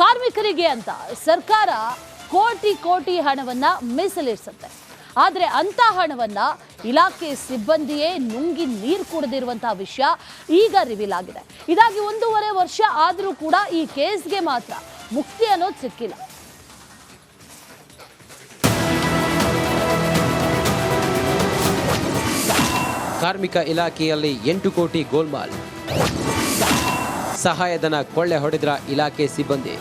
ಕಾರ್ಮಿಕರಿಗೆ ಅಂತ ಸರ್ಕಾರ ಕೋಟಿ ಕೋಟಿ ಹಣವನ್ನ ಮೀಸಲಿರಿಸುತ್ತೆ. ಆದರೆ ಅಂತ ಹಣವನ್ನ ಇಲಾಖೆ ಸಿಬ್ಬಂದಿಯೇ ನುಂಗಿ ನೀರು ಕುಡಿದಿರುವಂತಹ ವಿಷಯ ಈಗ ರಿವೀಲ್ ಆಗಿದೆ. ಇದಾಗಿ ಒಂದೂವರೆ ವರ್ಷ ಆದರೂ ಕೂಡ ಈ ಕೇಸ್ಗೆ ಮಾತ್ರ ಮುಕ್ತಿ ಅನ್ನೋದು ಸಿಕ್ಕಿಲ್ಲ. ಕಾರ್ಮಿಕ ಇಲಾಖೆಯಲ್ಲಿ ಎಂಟು ಕೋಟಿ ಗೋಲ್ಮಾಲ್. ಸಹಾಯಧನ ಕೊಳ್ಳೆ ಹೊಡೆದ್ರ ಇಲಾಖೆ ಸಿಬ್ಬಂದಿ.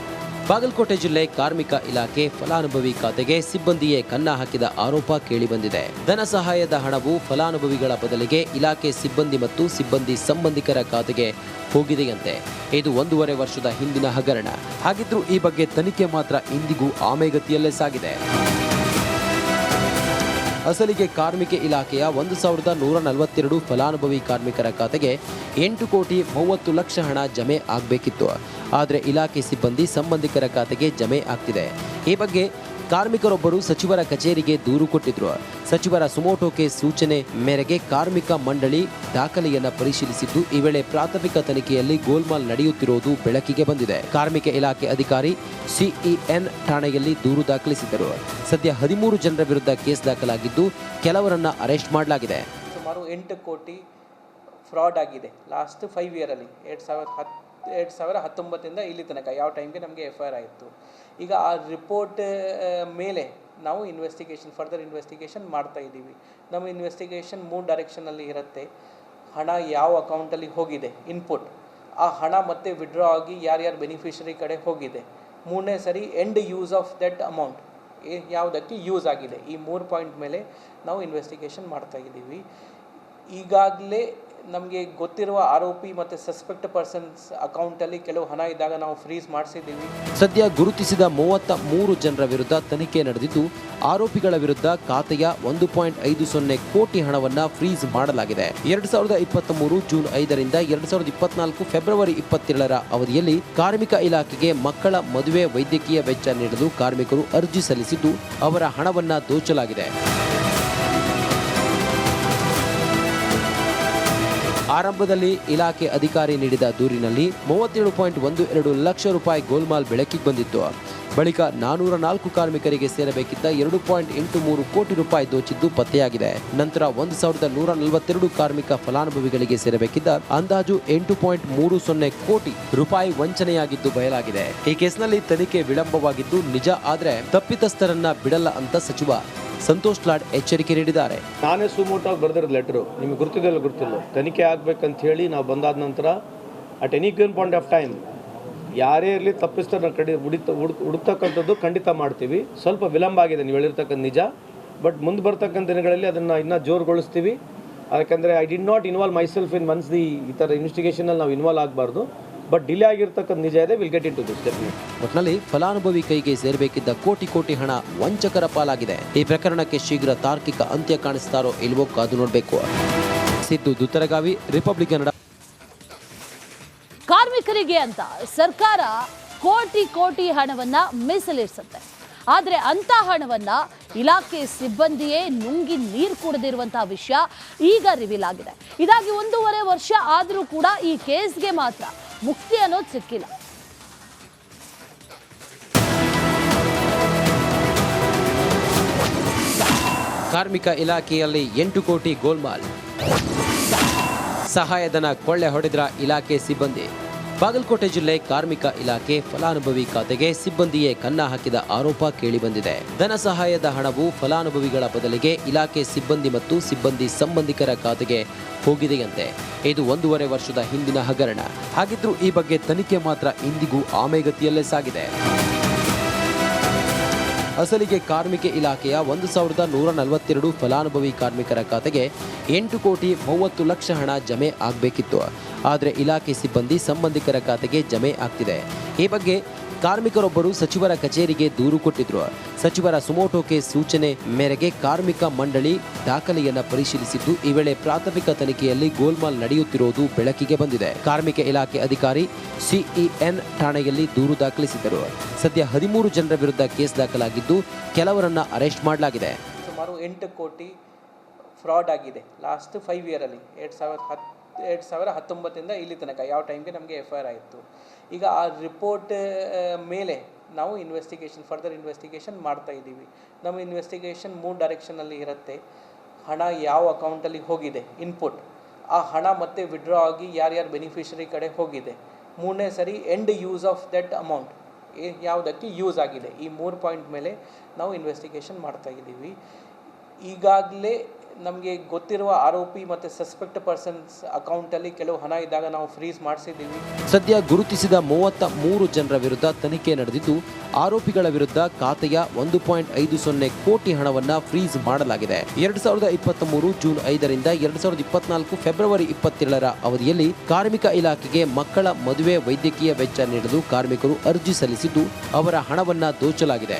ಬಾಗಲಕೋಟೆ ಜಿಲ್ಲೆ ಕಾರ್ಮಿಕ ಇಲಾಖೆ ಫಲಾನುಭವಿ ಖಾತೆಗೆ ಸಿಬ್ಬಂದಿಯೇ ಕನ್ನ ಹಾಕಿದ ಆರೋಪ ಕೇಳಿಬಂದಿದೆ. ಧನ ಸಹಾಯದ ಹಣವು ಫಲಾನುಭವಿಗಳ ಬದಲಿಗೆ ಇಲಾಖೆ ಸಿಬ್ಬಂದಿ ಮತ್ತು ಸಿಬ್ಬಂದಿ ಸಂಬಂಧಿಕರ ಖಾತೆಗೆ ಹೋಗಿದೆಯಂತೆ. ಇದು ಒಂದೂವರೆ ವರ್ಷದ ಹಿಂದಿನ ಹಗರಣ. ಹಾಗಿದ್ರೂ ಈ ಬಗ್ಗೆ ತನಿಖೆ ಮಾತ್ರ ಇಂದಿಗೂ ಆಮೆಗತಿಯಲ್ಲೇ ಸಾಗಿದೆ. ಅಸಲಿಗೆ ಕಾರ್ಮಿಕ ಇಲಾಖೆಯ ಒಂದು ಸಾವಿರದ ನೂರ ನಲವತ್ತೆರಡು ಫಲಾನುಭವಿ ಕಾರ್ಮಿಕರ ಖಾತೆಗೆ ಎಂಟು ಕೋಟಿ ಮೂವತ್ತು ಲಕ್ಷ ಹಣ ಜಮೆ ಆಗಬೇಕಿತ್ತು. ಆದರೆ ಇಲಾಖೆ ಸಿಬ್ಬಂದಿ ಸಂಬಂಧಿಕರ ಖಾತೆಗೆ ಜಮೆ ಆಗ್ತಿದೆ. ಈ ಬಗ್ಗೆ ಕಾರ್ಮಿಕರೊಬ್ಬರು ಸಚಿವರ ಕಚೇರಿಗೆ ದೂರು ಕೊಟ್ಟಿದ್ರು. ಸಚಿವರ ಸುಮೋಟೋಕೆ ಸೂಚನೆ ಮೇರೆಗೆ ಕಾರ್ಮಿಕ ಮಂಡಳಿ ದಾಖಲೆಯನ್ನ ಪರಿಶೀಲಿಸಿದ್ದು, ಈ ವೇಳೆ ಪ್ರಾಥಮಿಕ ತನಿಖೆಯಲ್ಲಿ ಗೋಲ್ಮಾಲ್ ನಡೆಯುತ್ತಿರುವುದು ಬೆಳಕಿಗೆ ಬಂದಿದೆ. ಕಾರ್ಮಿಕ ಇಲಾಖೆ ಅಧಿಕಾರಿ ಸಿಇಎನ್ ಠಾಣೆಯಲ್ಲಿ ದೂರು ದಾಖಲಿಸಿದ್ದರು. ಸದ್ಯ ಹದಿಮೂರು ಜನರ ವಿರುದ್ಧ ಕೇಸ್ ದಾಖಲಾಗಿದ್ದು, ಕೆಲವರನ್ನ ಅರೆಸ್ಟ್ ಮಾಡಲಾಗಿದೆ. ಸುಮಾರು ಎಂಟು ಕೋಟಿ ಫ್ರಾಡ್ ಆಗಿದೆ. ಲಾಸ್ಟ್ ಫೈವ್ ಇಯರಲ್ಲಿ ಎರಡು ಸಾವಿರದ ಹತ್ತು ಎರಡು ಸಾವಿರ ಹತ್ತೊಂಬತ್ತರಿಂದ ಇಲ್ಲಿ ತನಕ, ಯಾವ ಟೈಮ್ಗೆ ನಮಗೆ ಎಫ್ ಐ ಆರ್ ಆಯಿತು. ಈಗ ಆ ರಿಪೋರ್ಟ್ ಮೇಲೆ ನಾವು ಇನ್ವೆಸ್ಟಿಗೇಷನ್ ಫರ್ದರ್ ಇನ್ವೆಸ್ಟಿಗೇಷನ್ ಮಾಡ್ತಾ ಇದ್ದೀವಿ. ನಮ್ಮ ಇನ್ವೆಸ್ಟಿಗೇಷನ್ ಮೂರು ಡೈರೆಕ್ಷನಲ್ಲಿ ಇರುತ್ತೆ. ಹಣ ಯಾವ ಅಕೌಂಟಲ್ಲಿ ಹೋಗಿದೆ ಇನ್ಪುಟ್ ಆ ಹಣ ಮತ್ತೆ ವಿಡ್ರಾ ಆಗಿ ಯಾರ್ಯಾರು ಬೆನಿಫಿಷರಿ ಕಡೆ ಹೋಗಿದೆ. ಮೂರನೇ ಸರಿ end use of that amount ಯಾವುದಕ್ಕೆ ಯೂಸ್ ಆಗಿದೆ? ಈ ಮೂರು ಪಾಯಿಂಟ್ ಮೇಲೆ ನಾವು ಇನ್ವೆಸ್ಟಿಗೇಷನ್ ಮಾಡ್ತಾ ಇದ್ದೀವಿ. ಈಗಾಗಲೇ ನಮಗೆ ಗೊತ್ತಿರುವ ಆರೋಪಿ ಮತ್ತು ಸಸ್ಪೆಕ್ಟ್ ಪರ್ಸನ್ಸ್ ಅಕೌಂಟಲ್ಲಿ ಕೆಲವು ಹಣ ಇದ್ದಾಗ ನಾವು ಫ್ರೀಸ್ ಮಾಡಿಸಿದ್ದೀವಿ. ಸದ್ಯ ಗುರುತಿಸಿದ ಮೂವತ್ತ ಮೂರು ಜನರ ವಿರುದ್ಧ ತನಿಖೆ ನಡೆದಿದ್ದು, ಆರೋಪಿಗಳ ವಿರುದ್ಧ ಖಾತೆಯ ಒಂದು ಪಾಯಿಂಟ್ ಐದು ಸೊನ್ನೆ ಕೋಟಿ ಹಣವನ್ನು ಫ್ರೀಸ್ ಮಾಡಲಾಗಿದೆ. ಎರಡ್ ಸಾವಿರದ ಇಪ್ಪತ್ತ್ ಮೂರು ಜೂನ್ ಐದರಿಂದ ಎರಡ್ ಸಾವಿರದ ಇಪ್ಪತ್ನಾಲ್ಕು ಫೆಬ್ರವರಿ ಇಪ್ಪತ್ತೇಳರ ಅವಧಿಯಲ್ಲಿ ಕಾರ್ಮಿಕ ಇಲಾಖೆಗೆ ಮಕ್ಕಳ ಮದುವೆ ವೈದ್ಯಕೀಯ ವೆಚ್ಚ ನೀಡಲು ಕಾರ್ಮಿಕರು ಅರ್ಜಿ ಸಲ್ಲಿಸಿದ್ದು, ಅವರ ಹಣವನ್ನು ದೋಚಲಾಗಿದೆ. ಆರಂಭದಲ್ಲಿ ಇಲಾಖೆ ಅಧಿಕಾರಿ ನೀಡಿದ ದೂರಿನಲ್ಲಿ ಮೂವತ್ತೇಳು ಪಾಯಿಂಟ್ ಒಂದು ಎರಡು ಲಕ್ಷ ರೂಪಾಯಿ ಗೋಲ್ಮಾಲ್ ಬೆಳಕಿಗೆ ಬಂದಿತ್ತು. ಬಳಿಕ ನಾನೂರ ನಾಲ್ಕು ಕಾರ್ಮಿಕರಿಗೆ ಸೇರಬೇಕಿದ್ದ ಎರಡು ಪಾಯಿಂಟ್ ಎಂಟು ಮೂರು ಕೋಟಿ ರೂಪಾಯಿ ದೋಚಿದ್ದು ಪತ್ತೆಯಾಗಿದೆ. ನಂತರ ಒಂದು ಸಾವಿರದ ನೂರ ನಲವತ್ತೆರಡು ಕಾರ್ಮಿಕ ಫಲಾನುಭವಿಗಳಿಗೆ ಸೇರಬೇಕಿದ್ದ ಅಂದಾಜು ಎಂಟು ಪಾಯಿಂಟ್ ಮೂರು ಸೊನ್ನೆ ಕೋಟಿ ರೂಪಾಯಿ ವಂಚನೆಯಾಗಿದ್ದು ಬಯಲಾಗಿದೆ. ಈ ಕೇಸ್ನಲ್ಲಿ ತನಿಖೆ ವಿಳಂಬವಾಗಿದ್ದು ನಿಜ ಆದರೆ ತಪ್ಪಿತಸ್ಥರನ್ನ ಬಿಡಲ್ಲ ಅಂತ ಸಚಿವ ಸಂತೋಷ್ ಲಾಡ್ ಎಚ್ಚರಿಕೆ ನೀಡಿದ್ದಾರೆ. ನಾನೇ ಸುಮೋಟಾಗಿ ಬರೆದಿರೋದು ಲೆಟ್ರು ನಿಮಗೆ ಗೊತ್ತಿದೆಲ್ಲ ಗೊತ್ತಿಲ್ಲ ತನಿಖೆ ಆಗ್ಬೇಕಂತ ಹೇಳಿ ನಾವು ಬಂದಾದ ನಂತರ at any given point of time ಯಾರೇ ಇರಲಿ ತಪ್ಪಿಸ್ತಾರ ಕಡಿ ಹುಡುಕ್ ಹುಡುಕ್ತಕ್ಕಂಥದ್ದು ಖಂಡಿತ ಮಾಡ್ತೀವಿ. ಸ್ವಲ್ಪ ವಿಳಂಬ ಆಗಿದೆ, ನೀವು ಹೇಳಿರ್ತಕ್ಕಂಥ ನಿಜ. ಬಟ್ ಮುಂದೆ ಬರ್ತಕ್ಕಂಥ ದಿನಗಳಲ್ಲಿ ಅದನ್ನು ಇನ್ನೂ ಜೋರುಗೊಳಿಸ್ತೀವಿ. ಯಾಕಂದರೆ I did not involve myself in months the ಈ ಥರ ಇನ್ವೆಸ್ಟಿಗೇಷನಲ್ಲಿ ನಾವು ಇನ್ವಾಲ್ವ್ ಆಗಬಾರ್ದು. ಬಟ್ ಡಿಲೇ ಆಗಿರ್ತಕ್ಕಂಥ ನಿಜ ಇದೆ will get into this ಒಟ್ನಲ್ಲಿ ಫಲಾನುಭವಿ ಕೈಗೆ ಸೇರಬೇಕಿದ್ದ ಕೋಟಿ ಕೋಟಿ ಹಣ ವಂಚಕರ ಪಾಲಾಗಿದೆ. ಈ ಪ್ರಕರಣಕ್ಕೆ ಶೀಘ್ರ ತಾರ್ಕಿಕ ಅಂತ್ಯ ಕಾಣಿಸ್ತಾರೋ ಇಲ್ವೋ ಕಾದು ನೋಡಬೇಕು. ಸಿದ್ದು ದುತ್ತರಗಾವಿ ರಿಪಬ್ಲಿಕ್ ಕನ್ನಡ ಕಾರ್ಮಿಕರಿಗೆ ಅಂತ ಸರ್ಕಾರ ಕೋಟಿ ಕೋಟಿ ಹಣವನ್ನ ಮೀಸಲಿರಿಸುತ್ತೆ. ಆದರೆ ಅಂತ ಹಣವನ್ನ ಇಲಾಖೆ ಸಿಬ್ಬಂದಿಯೇ ನುಂಗಿ ನೀರು ಕುಡಿದಿರುವಂತಹ ವಿಷಯ ಈಗ ರಿವೀಲ್ ಆಗಿದೆ. ಇದಾಗಿ ಒಂದೂವರೆ ವರ್ಷ ಆದರೂ ಕೂಡ ಈ ಕೇಸ್ಗೆ ಮಾತ್ರ ಮುಕ್ತಿ ಅನ್ನೋದು ಸಿಕ್ಕಿಲ್ಲ. ಕಾರ್ಮಿಕ ಇಲಾಖೆಯಲ್ಲಿ ಎಂಟು ಕೋಟಿ ಗೋಲ್ಮಾಲ್. ಸಹಾಯಧನ ಕೊಳ್ಳೆ ಹೊಡೆದ್ರ ಇಲಾಖೆ ಸಿಬ್ಬಂದಿ. ಬಾಗಲಕೋಟೆ ಜಿಲ್ಲೆ ಕಾರ್ಮಿಕ ಇಲಾಖೆ ಫಲಾನುಭವಿ ಖಾತೆಗೆ ಸಿಬ್ಬಂದಿಯೇ ಕನ್ನ ಹಾಕಿದ ಆರೋಪ ಕೇಳಿಬಂದಿದೆ. ಧನ ಸಹಾಯದ ಹಣವು ಫಲಾನುಭವಿಗಳ ಬದಲಿಗೆ ಇಲಾಖೆ ಸಿಬ್ಬಂದಿ ಮತ್ತು ಸಿಬ್ಬಂದಿ ಸಂಬಂಧಿಕರ ಖಾತೆಗೆ ಹೋಗಿದೆಯಂತೆ. ಇದು ಒಂದೂವರೆ ವರ್ಷದ ಹಿಂದಿನ ಹಗರಣ. ಹಾಗಿದ್ರೂ ಈ ಬಗ್ಗೆ ತನಿಖೆ ಮಾತ್ರ ಇಂದಿಗೂ ಆಮೆಗತಿಯಲ್ಲೇ ಸಾಗಿದೆ. ಅಸಲಿಗೆ ಕಾರ್ಮಿಕ ಇಲಾಖೆಯ ಒಂದು ಸಾವಿರದ ನೂರ ನಲವತ್ತೆರಡು ಫಲಾನುಭವಿ ಕಾರ್ಮಿಕರ ಖಾತೆಗೆ ಎಂಟು ಕೋಟಿ ಮೂವತ್ತು ಲಕ್ಷ ಹಣ ಜಮೆ ಆಗಬೇಕಿತ್ತು. ಆದರೆ ಇಲಾಖೆ ಸಿಬ್ಬಂದಿ ಸಂಬಂಧಿಕರ ಖಾತೆಗೆ ಜಮೆ ಆಗ್ತಿದೆ. ಈ ಬಗ್ಗೆ ಕಾರ್ಮಿಕರೊಬ್ಬರು ಸಚಿವರ ಕಚೇರಿಗೆ ದೂರು ಕೊಟ್ಟಿದ್ರು. ಸಚಿವರ ಸುಮೋಟೋಕೆ ಸೂಚನೆ ಮೇರೆಗೆ ಕಾರ್ಮಿಕ ಮಂಡಳಿ ದಾಖಲೆಯನ್ನ ಪರಿಶೀಲಿಸಿದ್ದು, ಈ ವೇಳೆ ಪ್ರಾಥಮಿಕ ತನಿಖೆಯಲ್ಲಿ ಗೋಲ್ಮಾಲ್ ನಡೆಯುತ್ತಿರುವುದು ಬೆಳಕಿಗೆ ಬಂದಿದೆ. ಕಾರ್ಮಿಕ ಇಲಾಖೆ ಅಧಿಕಾರಿ ಸಿಇಎನ್ ಠಾಣೆಯಲ್ಲಿ ದೂರು ದಾಖಲಿಸಿದ್ದರು. ಸದ್ಯ ಹದಿಮೂರು ಜನರ ವಿರುದ್ಧ ಕೇಸ್ ದಾಖಲಾಗಿದ್ದು, ಕೆಲವರನ್ನ ಅರೆಸ್ಟ್ ಮಾಡಲಾಗಿದೆ. ಸುಮಾರು ಎಂಟು ಕೋಟಿ ಫ್ರಾಡ್ ಆಗಿದೆ. ಲಾಸ್ಟ್ ಫೈವ್ ಇಯರಲ್ಲಿ ಎರಡು ಸಾವಿರದ ಹತ್ತು ಎರಡು ಸಾವಿರ ಹತ್ತೊಂಬತ್ತರಿಂದ ಇಲ್ಲಿ ತನಕ, ಯಾವ ಟೈಮ್ಗೆ ನಮಗೆ ಎಫ್ ಐ ಆರ್ ಆಯಿತು. ಈಗ ಆ ರಿಪೋರ್ಟ್ ಮೇಲೆ ನಾವು ಇನ್ವೆಸ್ಟಿಗೇಷನ್ ಫರ್ದರ್ ಇನ್ವೆಸ್ಟಿಗೇಷನ್ ಮಾಡ್ತಾ ಇದ್ದೀವಿ. ನಮ್ಮ ಇನ್ವೆಸ್ಟಿಗೇಷನ್ ಮೂರು ಡೈರೆಕ್ಷನಲ್ಲಿ ಇರುತ್ತೆ. ಹಣ ಯಾವ ಅಕೌಂಟಲ್ಲಿ ಹೋಗಿದೆ ಇನ್ಪುಟ್ ಆ ಹಣ ಮತ್ತೆ ವಿಡ್ರಾ ಆಗಿ ಯಾರ್ಯಾರು ಬೆನಿಫಿಷರಿ ಕಡೆ ಹೋಗಿದೆ. ಮೂರನೇ ಸರಿ end use of that amount ಯಾವುದಕ್ಕೆ ಯೂಸ್ ಆಗಿದೆ. ಈ ಮೂರು ಪಾಯಿಂಟ್ ಮೇಲೆ ನಾವು ಇನ್ವೆಸ್ಟಿಗೇಷನ್ ಮಾಡ್ತಾ ಇದ್ದೀವಿ. ಈಗಾಗಲೇ ನಮಗೆ ಗೊತ್ತಿರುವ ಆರೋಪಿ ಮತ್ತು ಸಸ್ಪೆಕ್ಟ್ ಪರ್ಸನ್ಸ್ ಅಕೌಂಟಲ್ಲಿ ಕೆಲವು ಹಣ ಇದ್ದಾಗ ನಾವು ಫ್ರೀಸ್ ಮಾಡಿಸಿದ್ದೀವಿ. ಸದ್ಯ ಗುರುತಿಸಿದ ಮೂವತ್ತ ಮೂರು ಜನರ ವಿರುದ್ಧ ತನಿಖೆ ನಡೆದಿದ್ದು, ಆರೋಪಿಗಳ ವಿರುದ್ಧ ಖಾತೆಯ ಒಂದು ಪಾಯಿಂಟ್ ಐದು ಸೊನ್ನೆ ಕೋಟಿ ಹಣವನ್ನು ಫ್ರೀಸ್ ಮಾಡಲಾಗಿದೆ. ಎರಡ್ ಸಾವಿರದ ಇಪ್ಪತ್ತ್ ಮೂರು ಜೂನ್ ಐದರಿಂದ ಎರಡು ಸಾವಿರದ ಇಪ್ಪತ್ನಾಲ್ಕು ಫೆಬ್ರವರಿ ಇಪ್ಪತ್ತೇಳರ ಅವಧಿಯಲ್ಲಿ ಕಾರ್ಮಿಕ ಇಲಾಖೆಗೆ ಮಕ್ಕಳ ಮದುವೆ ವೈದ್ಯಕೀಯ ವೆಚ್ಚ ನೀಡಲು ಕಾರ್ಮಿಕರು ಅರ್ಜಿ ಸಲ್ಲಿಸಿದ್ದು, ಅವರ ಹಣವನ್ನು ದೋಚಲಾಗಿದೆ.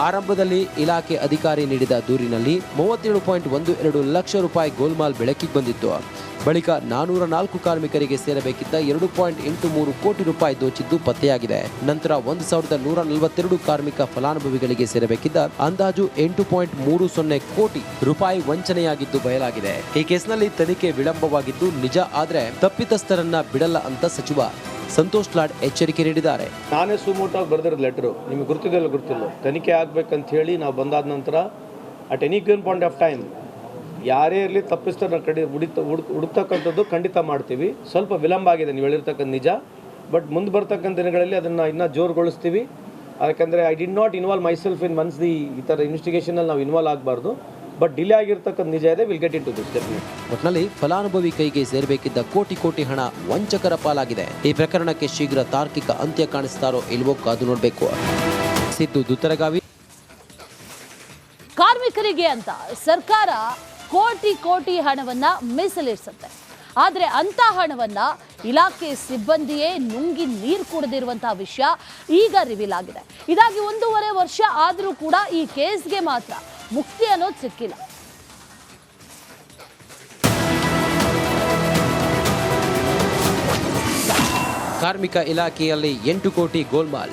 ಆರಂಭದಲ್ಲಿ ಇಲಾಖೆ ಅಧಿಕಾರಿ ನೀಡಿದ ದೂರಿನಲ್ಲಿ ಮೂವತ್ತೇಳು ಪಾಯಿಂಟ್ ಒಂದು ಎರಡು ಲಕ್ಷ ರೂಪಾಯಿ ಗೋಲ್ಮಾಲ್ ಬೆಳಕಿಗೆ ಬಂದಿತ್ತು. ಬಳಿಕ ನಾನೂರ ನಾಲ್ಕು ಕಾರ್ಮಿಕರಿಗೆ ಸೇರಬೇಕಿದ್ದ ಎರಡು ಪಾಯಿಂಟ್ ಎಂಟು ಮೂರು ಕೋಟಿ ರೂಪಾಯಿ ದೋಚಿದ್ದು ಪತ್ತೆಯಾಗಿದೆ. ನಂತರ ಒಂದು ಸಾವಿರದ ನೂರ ನಲವತ್ತೆರಡು ಕಾರ್ಮಿಕ ಫಲಾನುಭವಿಗಳಿಗೆ ಸೇರಬೇಕಿದ್ದ ಅಂದಾಜು ಎಂಟು ಪಾಯಿಂಟ್ ಮೂರು ಸೊನ್ನೆ ಕೋಟಿ ರೂಪಾಯಿ ವಂಚನೆಯಾಗಿದ್ದು ಬಯಲಾಗಿದೆ. ಈ ಕೇಸ್ನಲ್ಲಿ ತನಿಖೆ ವಿಳಂಬವಾಗಿದ್ದು ನಿಜ ಆದರೆ ತಪ್ಪಿತಸ್ಥರನ್ನ ಬಿಡಲ್ಲ ಅಂತ ಸಚಿವ ಸಂತೋಷ್ ಲಾಡ್ ಎಚ್ಚರಿಕೆ ನೀಡಿದ್ದಾರೆ. ನಾನೇ ಸುಮೂಟಾಗಿ ಬರೆದಿರೋದು ಲೆಟ್ರು, ನಿಮಗೆ ಗೊತ್ತಿದೆಲ್ಲ ಗೊತ್ತಿಲ್ಲ ತನಿಖೆ ಆಗ್ಬೇಕಂತ ಹೇಳಿ ನಾವು ಬಂದಾದ ನಂತರ at any given point of time ಯಾರೇ ಇರಲಿ ತಪ್ಪಿಸ್ತಾರೆ ಕಡಿ, ಹುಡಿತ ಹುಡುಕ್ ಹುಡುಕ್ತಕ್ಕಂಥದ್ದು ಖಂಡಿತ ಮಾಡ್ತೀವಿ. ಸ್ವಲ್ಪ ವಿಳಂಬ ಆಗಿದೆ, ನೀವು ಹೇಳಿರ್ತಕ್ಕಂಥ ನಿಜ. ಬಟ್ ಮುಂದೆ ಬರ್ತಕ್ಕಂಥ ದಿನಗಳಲ್ಲಿ ಅದನ್ನು ಇನ್ನೂ ಜೋರುಗೊಳಿಸ್ತೀವಿ. ಯಾಕಂದರೆ I did not involve myself in months the ಈ ಥರ ಇನ್ವೆಸ್ಟಿಗೇಷನಲ್ಲಿ ನಾವು ಇನ್ವಾಲ್ವ್ ಆಗಬಾರ್ದು. ಬಟ್ ಡಿಲೇ ಆಗಿರ್ತಕ್ಕಂಥ ನಿಜ ಇದೆ will get into this definite ಒಟ್ನಲ್ಲಿ ಫಲಾನುಭವಿ ಕೈಗೆ ಸೇರಬೇಕಿದ್ದ ಕೋಟಿ ಕೋಟಿ ಹಣ ವಂಚಕರ ಪಾಲಾಗಿದೆ. ಈ ಪ್ರಕರಣಕ್ಕೆ ಶೀಘ್ರ ತಾರ್ಕಿಕ ಅಂತ್ಯ ಕಾಣಿಸ್ತಾರೋ ಇಲ್ವೋ ಕಾದು ನೋಡಬೇಕು. ಸಿದ್ದು ದುತ್ತರಗಾವಿ. ಕಾರ್ಮಿಕರಿಗೆ ಅಂತ ಸರ್ಕಾರ ಕೋಟಿ ಕೋಟಿ ಹಣವನ್ನ ಮೀಸಲಿರಿಸುತ್ತೆ. ಆದರೆ ಅಂತ ಹಣವನ್ನು ಇಲಾಖೆ ಸಿಬ್ಬಂದಿಯೇ ನುಂಗಿ ನೀರು ಕುಡಿದಿರುವಂತಹ ವಿಷಯ ಈಗ ರಿವೀಲ್ ಆಗಿದೆ. ಇದಾಗಿ ಒಂದೂವರೆ ವರ್ಷ ಆದರೂ ಕೂಡ ಈ ಕೇಸ್ಗೆ ಮಾತ್ರ ಮುಕ್ತಿ ಅನ್ನೋದು ಸಿಕ್ಕಿಲ್ಲ. ಕಾರ್ಮಿಕ ಇಲಾಖೆಯಲ್ಲಿ ಎಂಟು ಕೋಟಿ ಗೋಲ್ಮಾಲ್.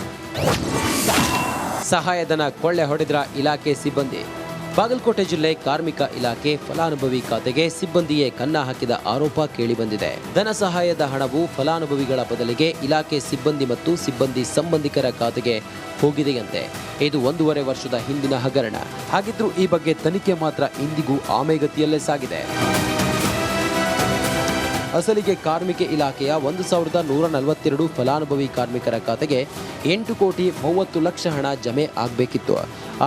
ಸಹಾಯಧನ ಕೊಳ್ಳೆ ಹೊಡೆದ್ರ ಇಲಾಖೆ ಸಿಬ್ಬಂದಿ. ಬಾಗಲಕೋಟೆ ಜಿಲ್ಲೆ ಕಾರ್ಮಿಕ ಇಲಾಖೆ ಫಲಾನುಭವಿ ಖಾತೆಗೆ ಸಿಬ್ಬಂದಿಯೇ ಕನ್ನ ಹಾಕಿದ ಆರೋಪ ಕೇಳಿಬಂದಿದೆ. ಧನ ಸಹಾಯದ ಹಣವು ಫಲಾನುಭವಿಗಳ ಬದಲಿಗೆ ಇಲಾಖೆ ಸಿಬ್ಬಂದಿ ಮತ್ತು ಸಿಬ್ಬಂದಿ ಸಂಬಂಧಿಕರ ಖಾತೆಗೆ ಹೋಗಿದೆಯಂತೆ. ಇದು ಒಂದೂವರೆ ವರ್ಷದ ಹಿಂದಿನ ಹಗರಣ. ಹಾಗಿದ್ರೂ ಈ ಬಗ್ಗೆ ತನಿಖೆ ಮಾತ್ರ ಇಂದಿಗೂ ಆಮೆಗತಿಯಲ್ಲೇ ಸಾಗಿದೆ. ಅಸಲಿಗೆ ಕಾರ್ಮಿಕ ಇಲಾಖೆಯ ಒಂದು ಸಾವಿರದ ನೂರ ನಲವತ್ತೆರಡು ಫಲಾನುಭವಿ ಕಾರ್ಮಿಕರ ಖಾತೆಗೆ ಎಂಟು ಕೋಟಿ ಮೂವತ್ತು ಲಕ್ಷ ಹಣ ಜಮೆ ಆಗಬೇಕಿತ್ತು.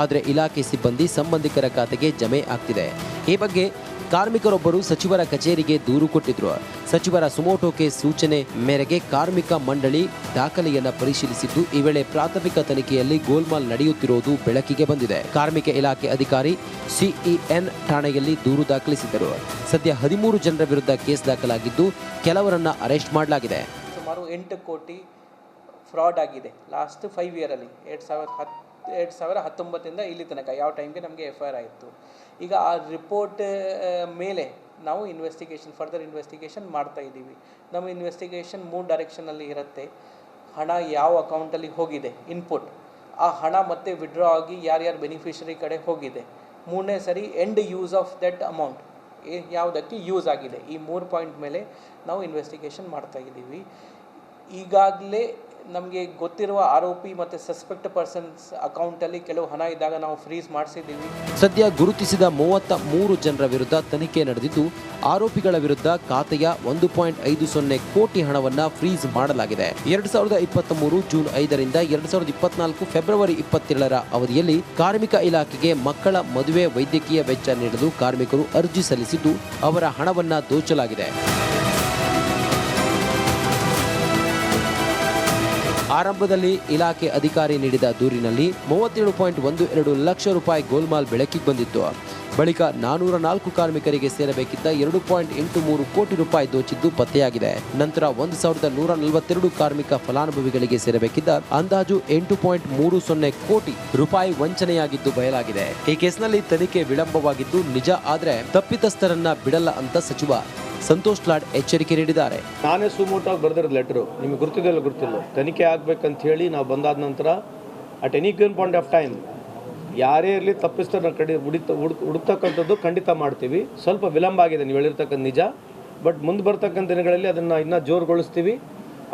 ಆದರೆ ಇಲಾಖೆ ಸಿಬ್ಬಂದಿ ಸಂಬಂಧಿಕರ ಖಾತೆಗೆ ಜಮೆ ಆಗ್ತಿದೆ. ಈ ಬಗ್ಗೆ ಕಾರ್ಮಿಕರೊಬ್ಬರು ಸಚಿವರ ಕಚೇರಿಗೆ ದೂರು ಕೊಟ್ಟಿದ್ರು. ಸಚಿವರ ಸುಮೋಟೋಕೆ ಸೂಚನೆ ಮೇರೆಗೆ ಕಾರ್ಮಿಕ ಮಂಡಳಿ ದಾಖಲೆಯನ್ನ ಪರಿಶೀಲಿಸಿದ್ದು, ಈ ವೇಳೆ ಪ್ರಾಥಮಿಕ ತನಿಖೆಯಲ್ಲಿ ಗೋಲ್ಮಾಲ್ ನಡೆಯುತ್ತಿರುವುದು ಬೆಳಕಿಗೆ ಬಂದಿದೆ. ಕಾರ್ಮಿಕ ಇಲಾಖೆ ಅಧಿಕಾರಿ ಸಿಇಎನ್ ಠಾಣೆಯಲ್ಲಿ ದೂರು ದಾಖಲಿಸಿದ್ದರು. ಸದ್ಯ ಹದಿಮೂರು ಜನರ ವಿರುದ್ಧ ಕೇಸ್ ದಾಖಲಾಗಿದ್ದು, ಕೆಲವರನ್ನ ಅರೆಸ್ಟ್ ಮಾಡಲಾಗಿದೆ. ಸುಮಾರು ಎಂಟು ಕೋಟಿ ಫ್ರಾಡ್ ಆಗಿದೆ. ಲಾಸ್ಟ್ ಫೈವ್ ಇಯರಲ್ಲಿ ಎರಡು ಸಾವಿರದ ಹತ್ತು ಎರಡು ಸಾವಿರ ಹತ್ತೊಂಬತ್ತಿಂದ ಇಲ್ಲಿ ತನಕ ಯಾವ ಟೈಮ್ಗೆ ನಮಗೆ ಎಫ್ ಐ ಆರ್ ಆಯಿತು. ಈಗ ಆ ರಿಪೋರ್ಟ್ ಮೇಲೆ ನಾವು ಇನ್ವೆಸ್ಟಿಗೇಷನ್ ಫರ್ದರ್ ಇನ್ವೆಸ್ಟಿಗೇಷನ್ ಮಾಡ್ತಾ ಇದ್ದೀವಿ. ನಮ್ಮ ಇನ್ವೆಸ್ಟಿಗೇಷನ್ ಮೂರು ಡೈರೆಕ್ಷನಲ್ಲಿ ಇರುತ್ತೆ. ಹಣ ಯಾವ ಅಕೌಂಟಲ್ಲಿ ಹೋಗಿದೆ ಇನ್ಪುಟ್ ಆ ಹಣ ಮತ್ತೆ ವಿಡ್ರಾ ಆಗಿ ಯಾರ್ಯಾರು ಬೆನಿಫಿಷರಿ ಕಡೆ ಹೋಗಿದೆ. ಮೂರನೇ ಸರಿ end use of that amount ಯಾವುದಕ್ಕೆ ಯೂಸ್ ಆಗಿದೆ. ಈ ಮೂರು ಪಾಯಿಂಟ್ ಮೇಲೆ ನಾವು ಇನ್ವೆಸ್ಟಿಗೇಷನ್ ಮಾಡ್ತಾ ಇದ್ದೀವಿ. ಈಗಾಗಲೇ ನಮಗೆ ಗೊತ್ತಿರುವ ಆರೋಪಿ ಮತ್ತು ಸಸ್ಪೆಕ್ಟ್ ಪರ್ಸನ್ಸ್ ಅಕೌಂಟಲ್ಲಿ ಕೆಲವು ಹಣ ಇದ್ದಾಗ ನಾವು ಫ್ರೀಸ್ ಮಾಡಿಸಿದ್ದೀವಿ. ಸದ್ಯ ಗುರುತಿಸಿದ ಮೂವತ್ತ ಮೂರು ಜನರ ವಿರುದ್ಧ ತನಿಖೆ ನಡೆದಿದ್ದು, ಆರೋಪಿಗಳ ವಿರುದ್ಧ ಖಾತೆಯ ಒಂದು ಪಾಯಿಂಟ್ ಐದು ಸೊನ್ನೆ ಕೋಟಿ ಹಣವನ್ನು ಫ್ರೀಸ್ ಮಾಡಲಾಗಿದೆ. ಎರಡ್ ಸಾವಿರದ ಇಪ್ಪತ್ತ್ ಮೂರು ಜೂನ್ ಐದರಿಂದ ಎರಡ್ ಸಾವಿರದ ಇಪ್ಪತ್ನಾಲ್ಕು ಫೆಬ್ರವರಿ ಇಪ್ಪತ್ತೇಳರ ಅವಧಿಯಲ್ಲಿ ಕಾರ್ಮಿಕ ಇಲಾಖೆಗೆ ಮಕ್ಕಳ ಮದುವೆ ವೈದ್ಯಕೀಯ ವೆಚ್ಚ ನೀಡಲು ಕಾರ್ಮಿಕರು ಅರ್ಜಿ ಸಲ್ಲಿಸಿದ್ದು, ಅವರ ಹಣವನ್ನು ದೋಚಲಾಗಿದೆ. ಆರಂಭದಲ್ಲಿ ಇಲಾಖೆ ಅಧಿಕಾರಿ ನೀಡಿದ ದೂರಿನಲ್ಲಿ ಮೂವತ್ತೇಳು ಪಾಯಿಂಟ್ ಒಂದು ಎರಡು ಲಕ್ಷ ರೂಪಾಯಿ ಗೋಲ್ಮಾಲ್ ಬೆಳಕಿಗೆ ಬಂದಿತ್ತು. ಬಳಿಕ ನಾನೂರ ನಾಲ್ಕು ಕಾರ್ಮಿಕರಿಗೆ ಸೇರಬೇಕಿದ್ದ ಎರಡು ಪಾಯಿಂಟ್ ಎಂಟು ಮೂರು ಕೋಟಿ ರೂಪಾಯಿ ದೋಚಿದ್ದು ಪತ್ತೆಯಾಗಿದೆ. ನಂತರ ಒಂದು ಸಾವಿರದ ನೂರ ನಲವತ್ತೆರಡು ಕಾರ್ಮಿಕ ಫಲಾನುಭವಿಗಳಿಗೆ ಸೇರಬೇಕಿದ್ದ ಅಂದಾಜು ಎಂಟು ಪಾಯಿಂಟ್ ಮೂರು ಸೊನ್ನೆ ಕೋಟಿ ರೂಪಾಯಿ ವಂಚನೆಯಾಗಿದ್ದು ಬಯಲಾಗಿದೆ. ಈ ಕೇಸ್ನಲ್ಲಿ ತನಿಖೆ ವಿಳಂಬವಾಗಿದ್ದು ನಿಜ ಆದರೆ ತಪ್ಪಿತಸ್ಥರನ್ನ ಬಿಡಲ್ಲ ಅಂತ ಸಚಿವ ಸಂತೋಷ್ ಲಾಡ್ ಎಚ್ಚರಿಕೆ ನೀಡಿದ್ದಾರೆ. ನಾನೇ ಸುಮೋಟಾಗಿ ಬರೆದಿರೋದು ಲೆಟ್ರು ನಿಮಗೆ ಗೊತ್ತಿದೆಲ್ಲ ಗೊತ್ತಿಲ್ಲ ತನಿಖೆ ಆಗ್ಬೇಕಂತ ಹೇಳಿ ನಾವು ಬಂದಾದ ನಂತರ at any given point of time ಯಾರೇ ಇರಲಿ ತಪ್ಪಿಸ್ತಾರೆ ಕಡಿ, ಹುಡಿತ ಹುಡುಕ್ ಹುಡುಕ್ತಕ್ಕಂಥದ್ದು ಖಂಡಿತ ಮಾಡ್ತೀವಿ. ಸ್ವಲ್ಪ ವಿಳಂಬ ಆಗಿದೆ, ನೀವು ಹೇಳಿರ್ತಕ್ಕಂಥ ನಿಜ. ಬಟ್ ಮುಂದೆ ಬರ್ತಕ್ಕಂಥ ದಿನಗಳಲ್ಲಿ ಅದನ್ನು ಇನ್ನೂ ಜೋರುಗೊಳಿಸ್ತೀವಿ.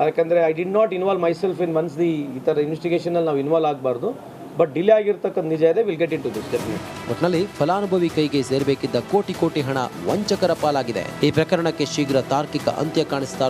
ಯಾಕಂದರೆ I did not involve myself in months the ಈ ಥರ ಇನ್ವೆಸ್ಟಿಗೇಷನಲ್ಲಿ ನಾವು ಇನ್ವಾಲ್ವ್ ಆಗಬಾರ್ದು. ಬಟ್ ಡಿಲೇ ಆಗಿರ್ತಕ್ಕಂಥ ನಿಜ ಇದೆ will get into this ಒಟ್ನಲ್ಲಿ ಫಲಾನುಭವಿ ಕೈಗೆ ಸೇರಬೇಕಿದ್ದ ಕೋಟಿ ಕೋಟಿ ಹಣ ವಂಚಕರ ಪಾಲಾಗಿದೆ. ಈ ಪ್ರಕರಣಕ್ಕೆ ಶೀಘ್ರ ತಾರ್ಕಿಕ ಅಂತ್ಯ ಕಾಣಿಸ್ತಾರೋ